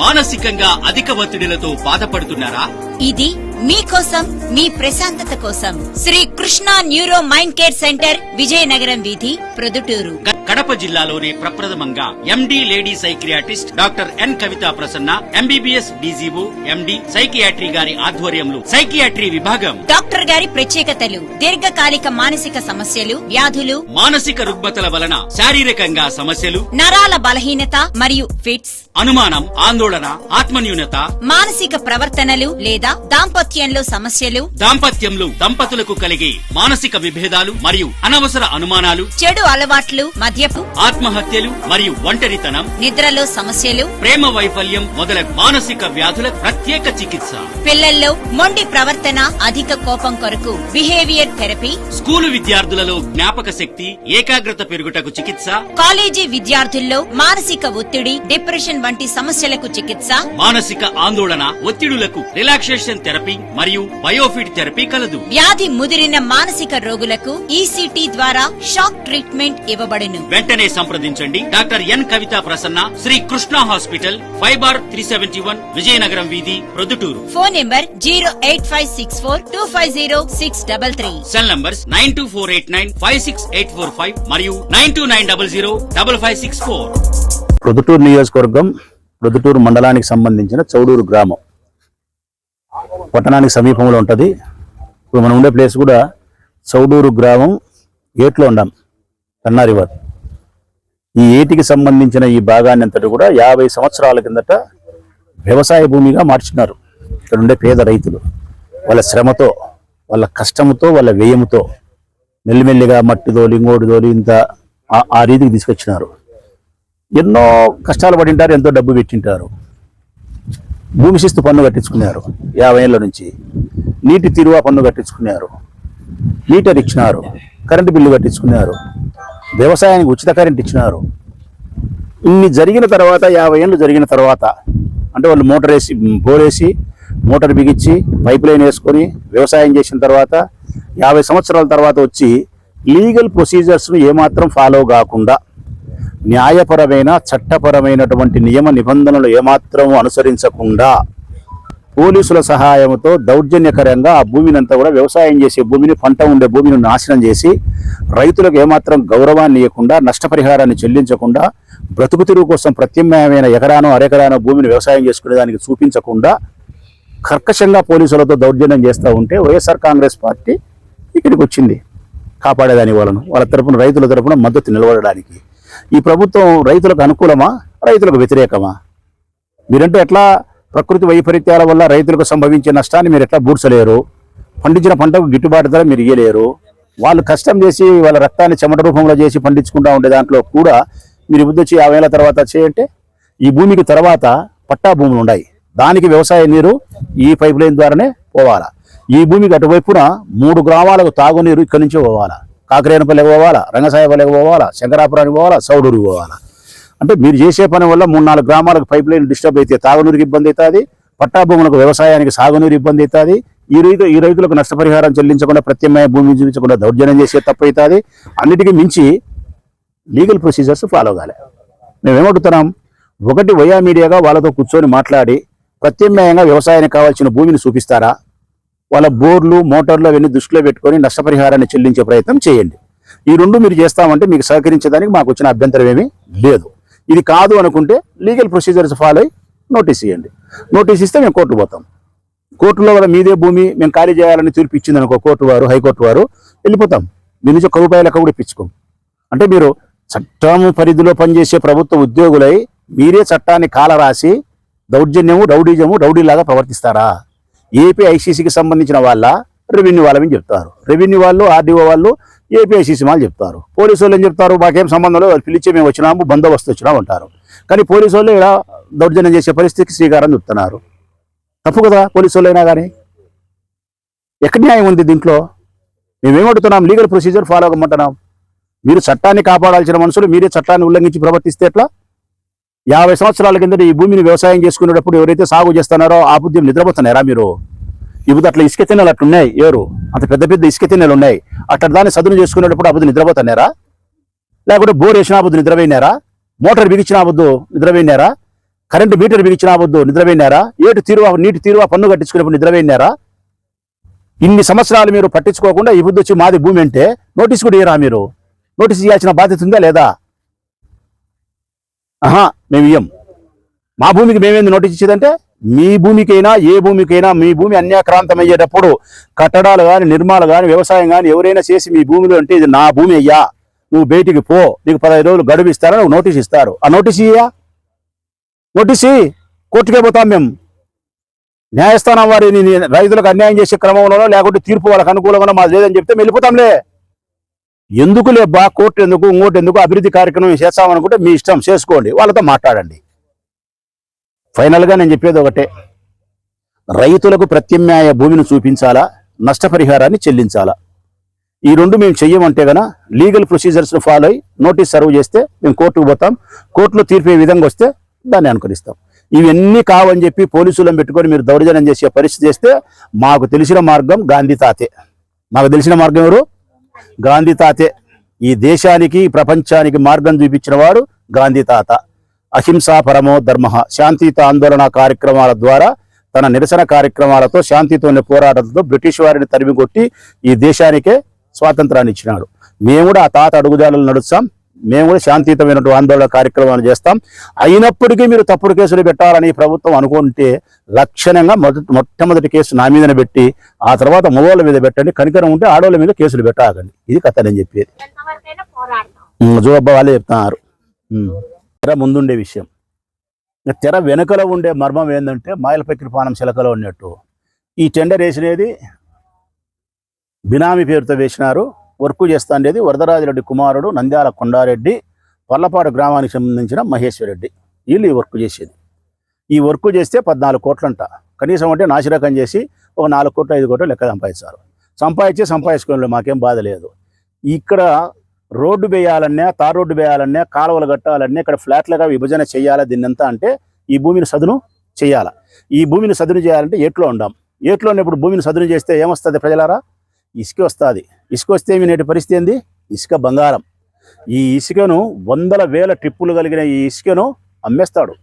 మానసికంగా అధిక ఒత్తిడిలతో బాధపడుతున్నారా? ఇది మీకోసం మీ ప్రశాంతత కోసం Shri Krishna neuro mind care centre Vijayanagaram వీధి ప్రొద్దుటూరు. కడప జిల్లాలోనే ప్రప్రథమంగా MD lady psychiatrist doctor N Kavita Prasanna MBBS DGO MD psychiatry గారి ఆధ్వర్యంలో సైకియాట్రీ విభాగం. డాక్టర్ గారి ప్రత్యేకతలు దీర్ఘకాలిక మానసిక సమస్యలు వ్యాధులు మానసిక రుగ్మతల వలన శారీరకంగా సమస్యలు నరాల బలహీనత మరియు ఫిట్స్ అనుమానం ఆందోళన ఆత్మన్యూనత మానసిక ప్రవర్తనలు లేదా దాంపత్యంలో సమస్యలు దాంపత్యంలో దంపతులకు కలిగే మానసిక విభేదాలు మరియు అనవసర అనుమానాలు చెడు అలవాట్లు మద్యపు ఆత్మహత్యలు మరియు ఒంటరితనం నిద్రలో సమస్యలు ప్రేమ వైఫల్యం మొదలగు మానసిక వ్యాధుల ప్రత్యేక చికిత్స. పిల్లల్లో మొండి ప్రవర్తన అధిక కోపం కొరకు బిహేవియర్ థెరపీ స్కూలు విద్యార్థులలో జ్ఞాపక శక్తి ఏకాగ్రత పెరుగుటకు చికిత్స కాలేజీ విద్యార్థుల్లో మానసిక ఒత్తిడి డిప్రెషన్ వంటి సమస్యలకు చికిత్స మానసిక ఆందోళన ఒత్తిడులకు రిలాక్సేషన్ థెరపీ మరియు బయోఫిట్ థెరపీ కలదు. వ్యాధి ముదిరిన మానసిక రోగులకు ఈసీటీ ద్వారా షాక్ ట్రీట్మెంట్ ఇవ్వబడును. వెంటనే సంప్రదించండి. Doctor N Kavitha Prasanna Shri Krishna hospital five bar three seventy one Vijayanagaram వీధి Proddatur. Phone number zero eight five six four two five zero six double three. Cell numbers nine two four eight nine five six eight four five మరియు nine two nine double zero double five six four. Proddatur నియోజకవర్గం ప్రొద్దుటూరు మండలానికి సంబంధించిన చౌడూరు గ్రామం. పట్టణానికి సమీపంలో ఉంటుంది. ఇప్పుడు మనం ఉండే ప్లేస్ కూడా చౌడూరు గ్రామం ఏట్లో ఉన్నాం కన్నా రివర్ ఈ ఏటికి సంబంధించిన ఈ భాగాన్ని అంతటి కూడా యాభై సంవత్సరాల కిందట వ్యవసాయ భూమిగా మార్చినారు. ఇక్కడ ఉండే పేద రైతులు. వాళ్ళ శ్రమతో వాళ్ళ కష్టముతో వాళ్ళ వ్యయముతో మెల్లిమెల్లిగా మట్టిదో లింగోడిదోలి ఇంత ఆ- ఆ రీతికి తీసుకొచ్చినారు. ఎన్నో కష్టాలు పడింటారు ఎంతో డబ్బు పెట్టింటారు. భూమి శిస్తు పన్ను కట్టించుకున్నారు. యాభై ఏళ్ళ నుంచి. నీటి తిరువా పన్ను కట్టించుకున్నారు. మీటర్ ఇచ్చినారు. కరెంటు బిల్లు కట్టించుకున్నారు. వ్యవసాయానికి ఉచిత కరెంట్ ఇచ్చినారు. ఇన్ని జరిగిన తర్వాత యాభై ఏళ్ళు జరిగిన తర్వాత అంటే వాళ్ళు మోటార్ వేసి బోరేసి మోటార్ బిగించి పైప్ లైన్ వేసుకొని వ్యవసాయం చేసిన తర్వాత యాభై సంవత్సరాల తర్వాత వచ్చి లీగల్ ప్రొసీజర్స్ను ఏమాత్రం ఫాలో కాకుండా న్యాయపరమైన చట్టపరమైనటువంటి నియమ నిబంధనలు ఏమాత్రం అనుసరించకుండా పోలీసుల సహాయంతో దౌర్జన్యకరంగా ఆ భూమిని అంతా కూడా వ్యవసాయం చేసే భూమిని పంట ఉండే భూమిని నాశనం చేసి రైతులకు ఏమాత్రం గౌరవాన్ని ఇవ్వకుండా నష్టపరిహారాన్ని చెల్లించకుండా బ్రతుకు తిరుగు కోసం ప్రత్యామ్నాయమైన ఎకరానో అరెకరానో భూమిని వ్యవసాయం చేసుకునేదానికి చూపించకుండా కర్కశంగా పోలీసులతో దౌర్జన్యం చేస్తూ ఉంటే వైఎస్ఆర్ కాంగ్రెస్ పార్టీ ఇక్కడికి వచ్చింది. కాపాడేదాని వాళ్ళను. వాళ్ళ తరపున రైతుల తరపున మద్దతు నిలబడడానికి. ఈ ప్రభుత్వం రైతులకు అనుకూలమా? రైతులకు వ్యతిరేకమా? మీరంటూ ఎట్లా ప్రకృతి వైపరీత్యాల వల్ల రైతులకు సంభవించే నష్టాన్ని మీరు ఎట్లా బూడ్చలేరు? పండించిన పంటకు గిట్టుబాటు ధర మీరు ఇయ్యలేరు. వాళ్ళు కష్టం చేసి వాళ్ళ రక్తాన్ని చెమట రూపంలో చేసి పండించుకుంటా ఉండే దాంట్లో కూడా మీరు బుద్ధి వచ్చి యాభై ఏళ్ళ తర్వాత చేయంటే ఈ భూమికి తర్వాత పట్టా భూములు ఉన్నాయి దానికి వ్యవసాయ నీరు ఈ పైప్ లైన్ ద్వారానే పోవాలా. ఈ భూమికి అటువైపున మూడు గ్రామాలకు తాగునీరు ఇక్కడి నుంచి పోవాలా. కాకరేనపల్లికి పోవాలా రంగసాయపల్లికి పోవాలా శంకరాపురానికి పోవాలా సౌడూరికి పోవాలా? అంటే మీరు చేసే పని వల్ల మూడు నాలుగు గ్రామాలకు పైప్ లైన్ డిస్టర్బ్ అయితే తాగునీరుకి ఇబ్బంది అవుతుంది పట్టాభూములకు వ్యవసాయానికి సాగునీరు ఇబ్బంది అవుతుంది ఈ రైతు ఈ రైతులకు నష్టపరిహారం చెల్లించకుండా ప్రత్యామ్నాయ భూమి చూపించకుండా దౌర్జన్యం చేసే తప్పు అవుతుంది. అన్నిటికీ మించి లీగల్ ప్రొసీజర్స్ ఫాలో కాలే. మేమేమడుగుతున్నాం ఒకటి వయా మీడియాగా వాళ్ళతో కూర్చొని మాట్లాడి ప్రత్యామ్నాయంగా వ్యవసాయానికి కావాల్సిన భూమిని చూపిస్తారా? వాళ్ళ బోర్లు మోటార్లు అవన్నీ దృష్టిలో పెట్టుకొని నష్టపరిహారాన్ని చెల్లించే ప్రయత్నం చేయండి. ఈ రెండు మీరు చేస్తామంటే మీకు సహకరించడానికి మాకు వచ్చిన అభ్యంతరం ఏమీ లేదు. ఇది కాదు అనుకుంటే లీగల్ ప్రొసీజర్స్ ఫాలో అయ్యి నోటీస్ ఇవ్వండి నోటీస్ ఇస్తే మేము కోర్టు పోతాం. కోర్టులో కూడా మీదే భూమి మేము ఖాళీ చేయాలని తీర్పు ఇచ్చింది అనుకో కోర్టు వారు హైకోర్టు వారు వెళ్ళిపోతాం. మీ నుంచి ఒక రూపాయి లెక్క కూడా ఇప్పించుకోం. అంటే మీరు చట్టం పరిధిలో పనిచేసే ప్రభుత్వ ఉద్యోగులై మీరే చట్టాన్ని కాలరాసి దౌర్జన్యము రౌడీజము రౌడీలాగా ప్రవర్తిస్తారా? ఏపీఐసీసీకి సంబంధించిన వాళ్ళ రెవెన్యూ వాళ్ళని చెప్తారు. రెవెన్యూ వాళ్ళు ఆర్డీఓ వాళ్ళు ఏపీఐసీసీ వాళ్ళు చెప్తారు. పోలీసు వాళ్ళు ఏం చెప్తారు? మాకేం సంబంధం లేదు పిలిచి మేము వచ్చినాము బందోబస్తు వచ్చినాము అంటారు. కానీ పోలీసు వాళ్ళు ఇలా దౌర్జన్యం చేసే పరిస్థితికి శ్రీకారం చెప్తున్నారు. తప్పు కదా పోలీసు వాళ్ళు అయినా కానీ? ఎక్కడ న్యాయం ఉంది దీంట్లో? మేమేమడుతున్నాం లీగల్ ప్రొసీజర్ ఫాలో అవ్వమంటున్నాం. మీరు చట్టాన్ని కాపాడాల్సిన మనుషులు మీరే చట్టాన్ని ఉల్లంఘించి ప్రవర్తిస్తే ఎట్లా? యాభై సంవత్సరాల కింద ఈ భూమిని వ్యవసాయం చేసుకునేటప్పుడు ఎవరైతే సాగు చేస్తున్నారో ఆ బుద్ధి నిద్రపోతున్నారా మీరు? ఇప్పుడు అట్లా ఇసుక తిన్నెలు అట్లున్నాయి ఎవరు? అంత పెద్ద పెద్ద ఇసుక తిన్నెలు ఉన్నాయి. అట్లా దాన్ని సదును చేసుకునేటప్పుడు అబుద్ధి నిద్రపోతున్నారా లేకుంటే బోర్ వేసిన అబుద్ధి నిద్రపోయినారా మోటార్ బిగించిన అబుద్ధు నిద్రపోయినారా కరెంటు మీటర్ బిగించినా వద్దు నిద్రపోయినారా ఏటు తీరువా నీటి తీరువా పన్ను కట్టించుకునేప్పుడు నిద్రపోయినారా ఇన్ని సంవత్సరాలు మీరు పట్టించుకోకుండా ఈ బుద్ధి వచ్చి మాది భూమి అంటే నోటీస్ కూడా ఇయ్యరా మీరు? నోటీస్ ఇవ్వాల్సిన బాధ్యత ఉందా లేదా? ఆహా మేము ఇయ్యం. మా భూమికి మేమేంది నోటీస్ ఇచ్చేదంటే మీ భూమికైనా ఏ భూమికైనా మీ భూమి అన్యాక్రాంతమయ్యేటప్పుడు కట్టడాలు కానీ నిర్మాణాలు కానీ వ్యవసాయం కానీ ఎవరైనా చేసి మీ భూమిలో అంటే ఇది నా భూమి అయ్యా. నువ్వు బయటికి పో నీకు పదహైదు రోజులు గడువు ఇస్తారా నువ్వు నోటీస్ ఇస్తారు. ఆ నోటీస్ ఇయ్యా? నోటీస్ కోర్టుకే పోతాం మేము. న్యాయస్థానం వారిని రైతులకు అన్యాయం చేసే క్రమంలోనో లేకుంటే తీర్పు వాళ్ళకి అనుకూలంగా మాది లేదని చెప్తే వెళ్ళిపోతాంలే. ఎందుకు లేబ్బా కోర్టు ఎందుకు ఇంకోటి ఎందుకు అభివృద్ధి కార్యక్రమం చేస్తామనుకుంటే మీ ఇష్టం చేసుకోండి వాళ్ళతో మాట్లాడండి. ఫైనల్గా నేను చెప్పేది ఒకటే రైతులకు ప్రత్యామ్నాయ భూమిని చూపించాలా నష్టపరిహారాన్ని చెల్లించాలా? ఈ రెండు మేము చెయ్యమంటే గన లీగల్ ప్రొసీజర్స్ను ఫాలో అయ్యి నోటీస్ సర్వ్ చేస్తే మేము కోర్టుకు పోతాం కోర్టులో తీర్పు ఏ విధంగా వస్తే దాన్ని అనుకరిస్తాం. ఇవన్నీ కావని చెప్పి పోలీసులను పెట్టుకొని మీరు దౌర్జన్యం చేసే పరిస్థితి చేస్తే మాకు తెలిసిన మార్గం గాంధీ తాతే. మాకు తెలిసిన మార్గం ఎవరు? గాంధీ తాతే. ఈ దేశానికి ప్రపంచానికి మార్గం చూపించిన వాడు గాంధీ తాత. అహింసా పరమో ధర్మ. శాంతియుత ఆందోళన కార్యక్రమాల ద్వారా తన నిరసన కార్యక్రమాలతో శాంతితోనే పోరాటంతో బ్రిటిష్ వారిని తరిమి కొట్టి ఈ దేశానికే స్వాతంత్రాన్ని ఇచ్చినాడు. మేము కూడా ఆ తాత అడుగుజాడలు నడుస్తాం. మేము కూడా శాంతియుతమైనటువంటి ఆందోళన కార్యక్రమాలు చేస్తాం. అయినప్పటికీ మీరు తప్పుడు కేసులు పెట్టాలని ప్రభుత్వం అనుకుంటే లక్షణంగా మొదటి మొట్టమొదటి కేసు నా మీదనే పెట్టి ఆ తర్వాత మగవాళ్ళ మీద పెట్టండి. కనికరం ఉంటే ఆడవాళ్ళ మీద కేసులు పెట్టాకండి ఇది కథ నేను చెప్పేది. జోబ్బా వాళ్ళే చెప్తున్నారు. తెర ముందుండే విషయం. తెర వెనుకలో ఉండే మర్మం ఏంటంటే మాయలపక్కిరి పానం చిలకలో ఉన్నట్టు. ఈ టెండర్ వేసినది బినామీ పేరుతో వేసినారు. వర్క్ చేస్తాండేది వరదరాజిరెడ్డి కుమారుడు నంద్యాల కొండారెడ్డి పల్లపాడు గ్రామానికి సంబంధించిన మహేశ్వరరెడ్డి. వీళ్ళు ఈ వర్క్ చేసేది. ఈ వర్క్ చేస్తే పద్నాలుగు కోట్లంట. కనీసం అంటే నాసిరకం చేసి ఒక నాలుగు కోట్లు ఐదు కోట్లు లెక్క సంపాదిస్తారు. సంపాదించి సంపాదించుకోవాలి మాకేం బాధ లేదు. ఇక్కడ రోడ్డు వేయాలన్నా తార్ రోడ్డు వేయాలన్నా కాలువలు కట్టాలన్నా ఇక్కడ ఫ్లాట్లుగా విభజన చేయాలా దీన్నంతా అంటే ఈ భూమిని సదును చేయాలా. ఈ భూమిని సదును చేయాలంటే ఏట్లో ఉండాం. ఏట్లో ఉన్నప్పుడు భూమిని సదును చేస్తే ఏమొస్తుంది ప్రజలారా? ఇసుక వస్తుంది. ఇసుక వస్తే మీ నేటి పరిస్థితి ఏంది? ఇసుక బంగారం. ఈ ఇసుకను వందల వేల ట్రిప్పులు కలిగిన ఈ ఇసుకను అమ్మేస్తాడు.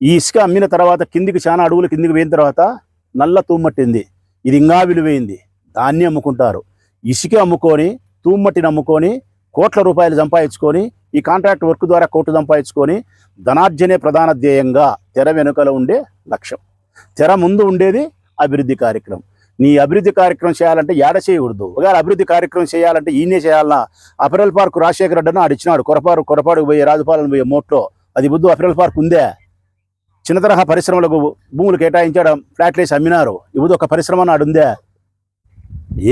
ఈ ఇసుక అమ్మిన తర్వాత కిందికి చాలా అడుగులు కిందికి పోయిన తర్వాత నల్ల తూమ్మట్టింది. ఇది ఇంకా విలువైంది. దాన్ని అమ్ముకుంటారు. ఇసుక అమ్ముకొని తూమ్మట్టిని అమ్ముకొని కోట్ల రూపాయలు సంపాదించుకొని ఈ కాంట్రాక్ట్ వర్క్ ద్వారా కోట్లు సంపాదించుకొని ధనార్జనే ప్రధాన ధ్యేయంగా తెర వెనుకలో ఉండే లక్ష్యం. తెర ముందు ఉండేది అభివృద్ధి కార్యక్రమం. నీ అభివృద్ధి కార్యక్రమం చేయాలంటే ఏడ చేయకూడదు. ఒకవేళ అభివృద్ధి కార్యక్రమం చేయాలంటే ఈయనే చేయాలన్నా అపరల్ పార్క్ రాజశేఖర రెడ్డి అని ఆడిచ్చినాడు కొరపాడు కొరపాడుకు పోయే రాజపాలన పోయే మోట్లో. అది బుద్ధు అపరల్ పార్క్ ఉందే. చిన్న తరహా పరిశ్రమలకు భూములు కేటాయించడం ఫ్లాట్లు వేసి అమ్మినారు. ఇప్పుడు ఒక పరిశ్రమ నాడు ఉందే.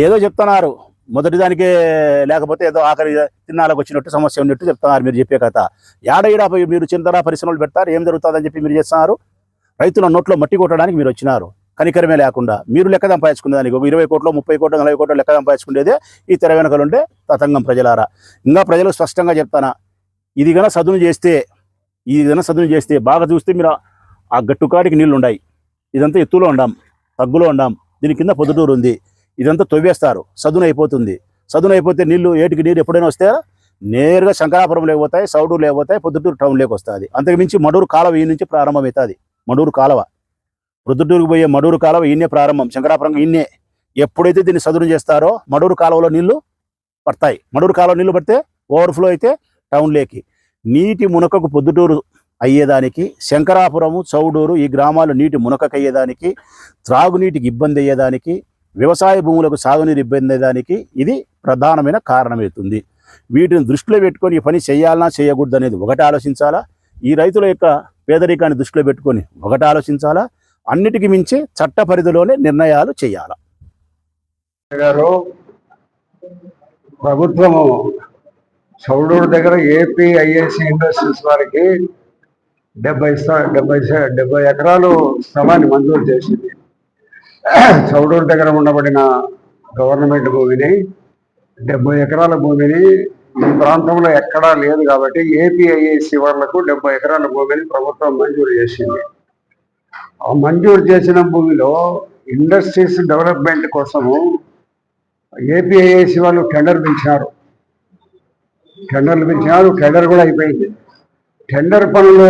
ఏదో చెప్తున్నారు. మొదటిదానికే లేకపోతే ఏదో ఆఖరి తిన్నాలకు వచ్చినట్టు సమస్య ఉన్నట్టు చెప్తున్నారు మీరు చెప్పే కథ. ఏడ మీరు చిన్న మీరు చిన్నతర పరిశ్రమలు పెడతారు ఏం జరుగుతుందని చెప్పి మీరు చేస్తున్నారు? రైతుల నోట్లో మట్టి కొట్టడానికి మీరు వచ్చినారు. కనికరమే లేకుండా మీరు లెక్క సంపాదించుకునే దానికి ఒక ఇరవై కోట్లు ముప్పై కోట్లు నలభై కోట్లు లెక్క సంపాదించుకునేదే ఈ తెర వెనకలు తతంగం ప్రజలారా. ఇంకా ప్రజలు స్పష్టంగా చెప్తానా ఇది గన సదును చేస్తే ఇది గన సదును చేస్తే బాగా చూస్తే మీరు ఆ- గట్టుకాడికి నీళ్ళు ఉన్నాయి ఇదంతా ఎత్తులో ఉండాం తగ్గులో ఉండాం దీని కింద పొద్దుటూరు ఉంది. ఇదంతా తొవ్వేస్తారు సదును అయిపోతుంది. సదును అయిపోతే నీళ్ళు ఏటికి నీరు ఎప్పుడైనా వస్తే నేరుగా శంకరాపురం లేకపోతాయి సౌడూరు లేకపోతాయి పొద్దుటూరు టౌన్ లేకొస్తుంది వస్తుంది మడూరు కాలువ ఈ నుంచి ప్రారంభమవుతుంది. మడూరు కాలువ. ప్రొద్దుటూరుకు పోయే మడూరు కాలువ ఈయనే ప్రారంభం. శంకరాపురం ఈయనే ఎప్పుడైతే దీన్ని సదును చేస్తారో మడూరు కాలువలో నీళ్ళు పడతాయి. మడూరు కాలువ నీళ్ళు పడితే ఓవర్ఫ్లో అయితే టౌన్లోకి నీటి మునకకు పొద్దుటూరు అయ్యేదానికి శంకరాపురము చౌడూరు ఈ గ్రామాలు నీటి మునకకయ్యేదానికి త్రాగునీటికి ఇబ్బంది అయ్యేదానికి వ్యవసాయ భూములకు సాగునీరు ఇబ్బంది అయ్యేదానికి ఇది ప్రధానమైన కారణమవుతుంది. వీటిని దృష్టిలో పెట్టుకొని ఈ పని చేయాలన్నా చేయకూడదు అనేది ఒకటి ఆలోచించాలా? ఈ రైతుల యొక్క పేదరికాన్ని దృష్టిలో పెట్టుకొని ఒకటి ఆలోచించాలా? అన్నిటికీ మించి చట్ట పరిధిలోనే నిర్ణయాలు చేయాలి. గారు ప్రభుత్వము చౌడూరు దగ్గర ఏపీఐఏసీ ఇండస్ట్రీస్ వారికి డెబ్బై డెబ్బై డెబ్బై ఎకరాలు స్థలాన్ని మంజూరు చేసింది. చౌడూరు దగ్గర ఉండబడిన గవర్నమెంట్ భూమిని డెబ్బై ఎకరాల భూమిని ఈ ప్రాంతంలో ఎక్కడా లేదు కాబట్టి ఏపీఐఏసీ వాళ్ళకు డెబ్బై ఎకరాల భూమిని ప్రభుత్వం మంజూరు చేసింది. మంజూరు చేసిన భూమిలో ఇండస్ట్రీస్ డెవలప్మెంట్ కోసము ఏపీఐఏసి వాళ్ళు టెండర్ పిలిచారు టెండర్లు పిలిచారు టెండర్ కూడా అయిపోయింది. టెండర్ పనులు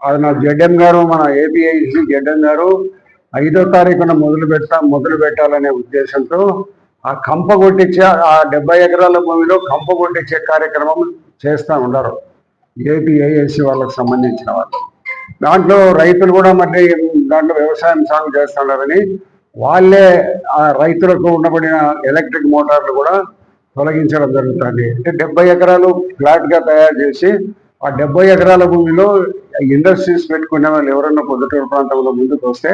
అది నా జడ్ఎం గారు మన ఏపీఐసి జడ్ఎం గారు ఐదో తారీఖున మొదలు పెట్టా మొదలు పెట్టాలనే ఉద్దేశంతో ఆ కంప కొట్టించే ఆ డెబ్బై ఎకరాల భూమిలో కంప కొట్టించే కార్యక్రమం చేస్తూ ఉండరు ఏపీఐఎస్సి వాళ్ళకు సంబంధించిన వాళ్ళు. దాంట్లో రైతులు కూడా మరి దాంట్లో వ్యవసాయం సాగు చేస్తున్నారని వాళ్ళే ఆ రైతులకు ఉండబడిన ఎలక్ట్రిక్ మోటార్లు కూడా తొలగించడం జరుగుతుంది. అంటే డెబ్బై ఎకరాలు ఫ్లాట్గా తయారు చేసి ఆ డెబ్బై ఎకరాల భూమిలో ఇండస్ట్రీస్ పెట్టుకునే వాళ్ళు ఎవరన్నా పొద్దుటూరు ప్రాంతంలో ముందుకు వస్తే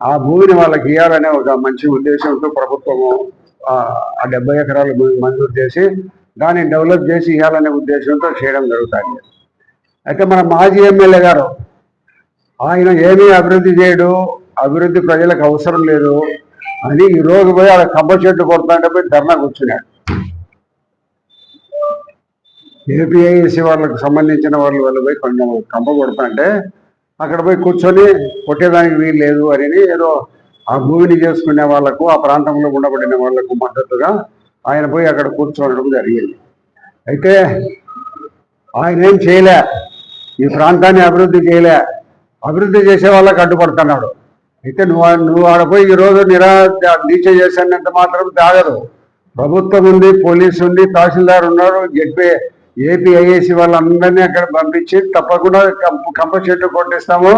ఆ భూమిని వాళ్ళకి ఇవ్వాలనే ఒక మంచి ఉద్దేశంతో ప్రభుత్వము ఆ ఆ డెబ్బై ఎకరాల భూమి మంజూరు చేసి దాన్ని డెవలప్ చేసి ఇవ్వాలనే ఉద్దేశంతో చేయడం జరుగుతుంది. అయితే మన మాజీ ఎమ్మెల్యే గారు ఆయన ఏమీ అభివృద్ధి చేయడు అభివృద్ధి ప్రజలకు అవసరం లేదు అని ఈ రోజు పోయి ఆడ కంప చెట్టు కొడతాంటే పోయి ధర్నా కూర్చున్నాడు. ఏపీఐఎస్సీ వాళ్ళకు సంబంధించిన వాళ్ళు వాళ్ళు పోయి కొంచెం కంప కొడతాంటే అక్కడ పోయి కూర్చొని కొట్టేదానికి వీలు లేదు అని ఏదో ఆ భూమిని చేసుకునే వాళ్ళకు ఆ ప్రాంతంలో ఉండబడిన వాళ్ళకు మద్దతుగా ఆయన పోయి అక్కడ కూర్చోవడం జరిగింది. అయితే ఆయన ఏం చేయలే ఈ ప్రాంతాన్ని అభివృద్ధి చేయలే అభివృద్ధి చేసే వాళ్ళకి అడ్డుపడుతున్నాడు. అయితే నువ్వు నువ్వు ఆడపోయి ఈరోజు నిరా దీక్ష చేశానంత మాత్రం తాగదు. ప్రభుత్వం ఉంది పోలీసు ఉంది తహసీల్దార్ ఉన్నారు జడ్పీ ఏపీ ఐఏసి వాళ్ళందరినీ అక్కడ పంపించి తప్పకుండా కంప కంప చెట్టు కొట్టిస్తాము.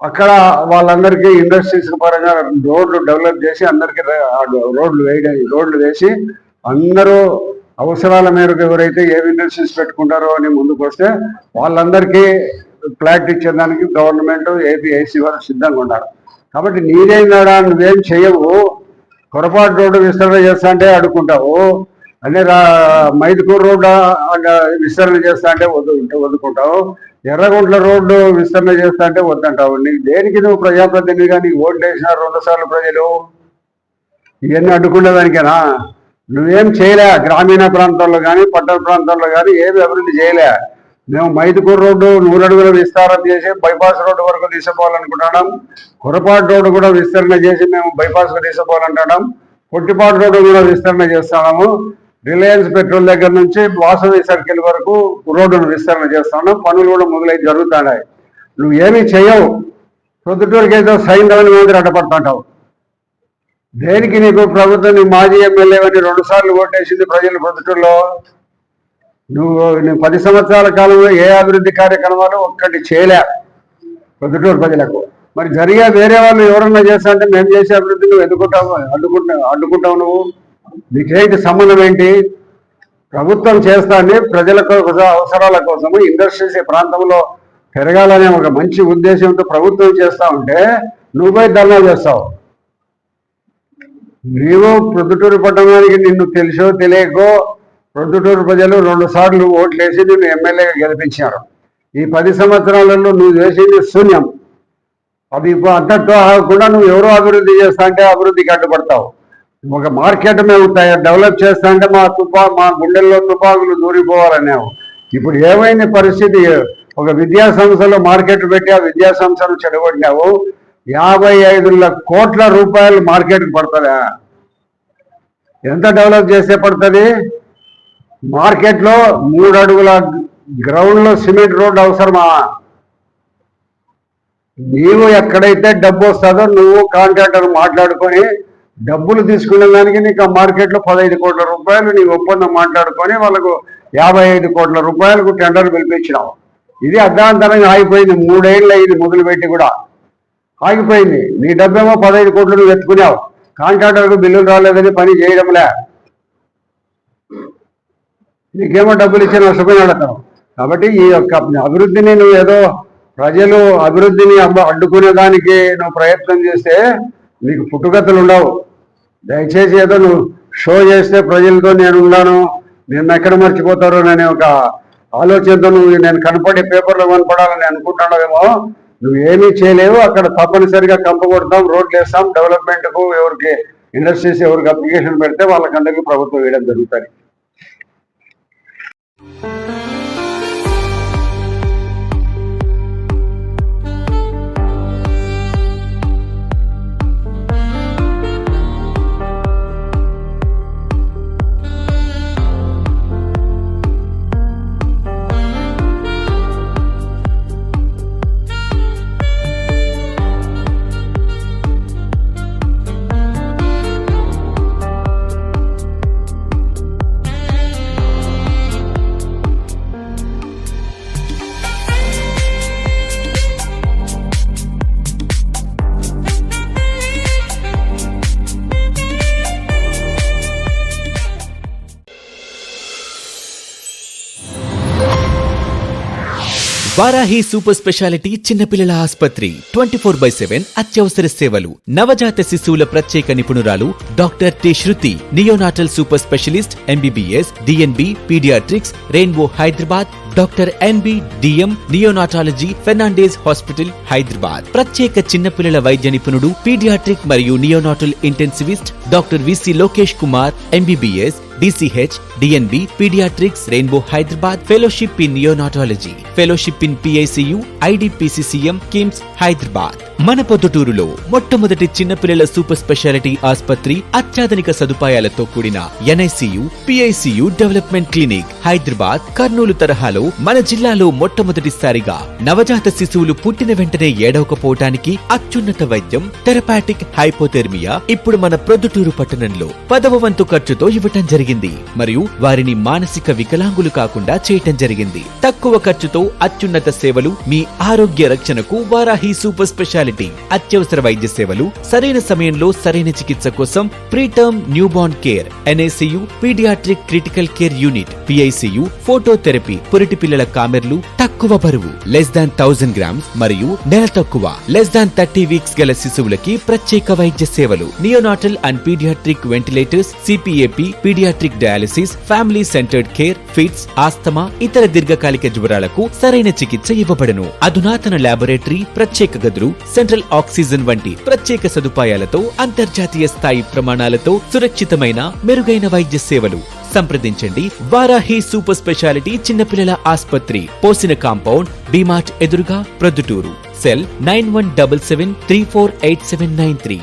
అక్కడ వాళ్ళందరికీ ఇండస్ట్రీస్ పరంగా రోడ్లు డెవలప్ చేసి అందరికీ రోడ్లు వేయడం రోడ్లు వేసి అందరూ అవసరాల మేరకు ఎవరైతే ఏ ఇండస్ట్రీస్ పెట్టుకుంటారో అని ముందుకు వస్తే వాళ్ళందరికీ ఫ్లాట్ ఇచ్చేదానికి గవర్నమెంట్ ఏపీ ఐసీ వారు సిద్ధంగా ఉన్నారు. కాబట్టి నీదేందాడా నువ్వేం చేయవు. పొరపాటు రోడ్డు విస్తరణ చేస్తా అంటే అడుకుంటావు అదే రా మైదుకూరు రోడ్డు విస్తరణ చేస్తా అంటే వద్దు వదుకుంటావు. ఎర్రగుంట్ల రోడ్డు విస్తరణ చేస్తా అంటే వద్దంటావు. నీకు దేనికి నువ్వు ప్రజాప్రతినిధిగా నీకు ఓట్లు వేసిన రెండు సార్లు ప్రజలు? ఇవన్నీ అడ్డుకునే దానికేనా? నువ్వేం చేయలే. గ్రామీణ ప్రాంతాల్లో కానీ పట్టణ ప్రాంతాల్లో కానీ ఏమి అభివృద్ధి చేయలే. మేము మైదుకూరు రోడ్డు నూరడుగుల విస్తారం చేసి బైపాస్ రోడ్డు వరకు తీసుకోవాలనుకుంటున్నాం కొరపాటు రోడ్డు కూడా విస్తరణ చేసి మేము బైపాస్ తీసుకోవాలంటున్నాం కొట్టిపాటు రోడ్డు కూడా విస్తరణ చేస్తున్నాము. రిలయన్స్ పెట్రోల్ దగ్గర నుంచి వాసవి సర్కిల్ వరకు రోడ్డును విస్తరణ చేస్తున్నాం. పనులు కూడా మొదలై జరుగుతున్నాయి. నువ్వు ఏమీ చేయవు. ప్రొద్దుటూరుకి ఏదో సైంధవని మందిరి అడ్డపడుతుంటావు. దేనికి నీకు ప్రభుత్వం మాజీ ఎమ్మెల్యే అని రెండు సార్లు ఓటేసింది ప్రజలు ప్రొద్దుటూరులో? నువ్వు నువ్వు పది సంవత్సరాల కాలంలో ఏ అభివృద్ధి కార్యక్రమాలు ఒక్కటి చేయలే. ప్రొద్దుటూరు ప్రజలకు. మరి జరిగే వేరే వాళ్ళు ఎవరన్నా చేస్తా అంటే మేము చేసే అభివృద్ధి నువ్వు ఎదుర్కొంటావు అడ్డుకుంటావు అడ్డుకుంటావు నువ్వు. నీకేంటి సంబంధం ఏంటి? ప్రభుత్వం చేస్తాన్ని ప్రజల అవసరాల కోసము ఇండస్ట్రీస్ ఈ ప్రాంతంలో పెరగాలనే ఒక మంచి ఉద్దేశంతో ప్రభుత్వం చేస్తా ఉంటే నువ్వే ధర్నా చేస్తావు. నీవు ప్రొద్దుటూరు పట్టణానికి నిన్ను తెలుసో తెలియకో ప్రొద్దుటూరు ప్రజలు రెండు సార్లు ఓట్లేసి నిన్ను ఎమ్మెల్యేగా గెలిపించారు. ఈ పది సంవత్సరాలలో నువ్వు చేసింది శూన్యం. అది ఇప్పుడు అంతటితో ఆగకుండా నువ్వు ఎవరో అభివృద్ధి చేస్తా అంటే అభివృద్ధికి అడ్డుపడతావు ఒక మార్కెట్ మేము ఉంటాయి డెవలప్ చేస్తా అంటే మా తుపా మా గుండెల్లో తుపాకులు దూరిపోవాలనేవు. ఇప్పుడు ఏమైంది పరిస్థితి? ఒక విద్యా సంస్థలో మార్కెట్ పెట్టి ఆ విద్యా సంస్థను చెడగొట్టినావు. యాభై ఐదు కోట్ల రూపాయలు మార్కెట్కి పడుతుందా ఎంత డెవలప్ చేస్తే పడుతుంది? మార్కెట్లో మూడు అడుగుల గ్రౌండ్లో సిమెంట్ రోడ్డు అవసరమా? నీవు ఎక్కడైతే డబ్బు వస్తుందో నువ్వు కాంట్రాక్టర్ మాట్లాడుకొని డబ్బులు తీసుకునే దానికి నీకు ఆ మార్కెట్లో పదహైదు కోట్ల రూపాయలు నీ ఒప్పందం మాట్లాడుకొని వాళ్ళకు యాభై ఐదు కోట్ల రూపాయలకు టెండర్ పిలిపించినావు. ఇది అర్ధాంతరంగా ఆగిపోయింది. మూడేళ్ళు అయింది మొదలుపెట్టి కూడా. ఆగిపోయింది. నీ డబ్బేమో పదహైదు కోట్లు నువ్వు ఎత్తుకున్నావు. కాంట్రాక్టర్కు బిల్లులు రాలేదని పని చేయడంలే. నీకేమో డబ్బులు ఇచ్చి నష్టపోయిన అడతావు కాబట్టి ఈ యొక్క అభివృద్ధిని నువ్వు ఏదో ప్రజలు అభివృద్ధిని అబ్బ- అడ్డుకునే దానికి నువ్వు ప్రయత్నం చేస్తే నీకు పుట్టుగతులు ఉండవు. దయచేసి ఏదో నువ్వు షో చేస్తే ప్రజలతో నేను ఉన్నాను నేను ఎక్కడ మర్చిపోతారో అనే ఒక ఆలోచనతో నువ్వు నేను కనపడే పేపర్లో కనపడాలని అనుకుంటున్నావేమో నువ్వు ఏమీ చేయలేవు. అక్కడ తప్పనిసరిగా కంప కొడతాం రోడ్లు వేస్తాం డెవలప్మెంట్కు ఎవరికి ఇండస్ట్రీస్ ఎవరికి అప్లికేషన్ పెడితే వాళ్ళకందరికీ ప్రభుత్వం వేయడం జరుగుతుంది. 嗯 వారాహి సూపర్ స్పెషాలిటీ చిన్నపిల్లల ఆసుపత్రి. ట్వంటీ ఫోర్ బై సెవెన్ అత్యవసర సేవలు. నవజాత శిశువుల ప్రత్యేక నిపుణురాలు doctor T Shruti. Neonatal super specialist MBBS DNB paediatrics rainbow Hyderabad doctor NB DM neonatology Fernandez hospital Hyderabad. ప్రత్యేక చిన్నపిల్లల వైద్య నిపుణుడు పీడియాట్రిక్ మరియు neonatal intensivist doctor VC Lokesh Kumar MBBS DCH DNB paediatrics rainbow Hyderabad fellowship in neonatology fellowship in PICU IDPCCM KIMS Hyderabad మన పొద్దుటూరులో మొట్టమొదటి చిన్నపిల్లల super speciality ఆసుపత్రి అత్యాధునిక సదుపాయాలతో కూడిన NICU PICU development clinic Hyderabad Kurnool తరహాలో మన జిల్లాలో మొట్టమొదటిసారిగా నవజాత శిశువులు పుట్టిన వెంటనే ఏడవకపోవటానికి అత్యున్నత వైద్యం థెరపాటిక్ హైపోథెర్మియా ఇప్పుడు మన ప్రొద్దుటూరు పట్టణంలో పదవ వంతు ఖర్చుతో ఇవ్వటం జరిగింది. మరియు వారిని మానసిక వికలాంగులు కాకుండా చేయటం జరిగింది. తక్కువ ఖర్చుతో అత్యున్నత సేవలు మీ ఆరోగ్య రక్షణకు వారాహి సూపర్ స్పెషాలిటీ అత్యవసర వైద్య సేవలు సరైన సమయంలో సరైన చికిత్స కోసం preterm newborn care NICU paediatric critical care unit PICU phototherapy పురిటి పిల్లల కామెర్లు తక్కువ బరువు లెస్ దాన్ థౌసండ్ గ్రామ్స్ మరియు నెల తక్కువ లెస్ దాన్ థర్టీ వీక్స్ గల శిశువులకి ప్రత్యేక వైద్య సేవలు neonatal and paediatric ventilators CPAP paediatric dialysis family centred care fits asthma ఇతర దీర్ఘకాలిక జ్వరాలకు సరైన చికిత్స ఇవ్వబడును. అధునాతన లాబొరేటరీ ప్రత్యేక గదులు సెంట్రల్ ఆక్సిజన్ వంటి ప్రత్యేక సదుపాయాలతో అంతర్జాతీయ స్థాయి ప్రమాణాలతో సురక్షితమైన మెరుగైన వైద్య సేవలు. సంప్రదించండి. వారాహి సూపర్ స్పెషాలిటీ చిన్నపిల్లల ఆసుపత్రి పోసిన కాంపౌండ్ డిమార్ట్ ఎదురుగా Proddatur. Cell nine one double seven three four eight seven nine three.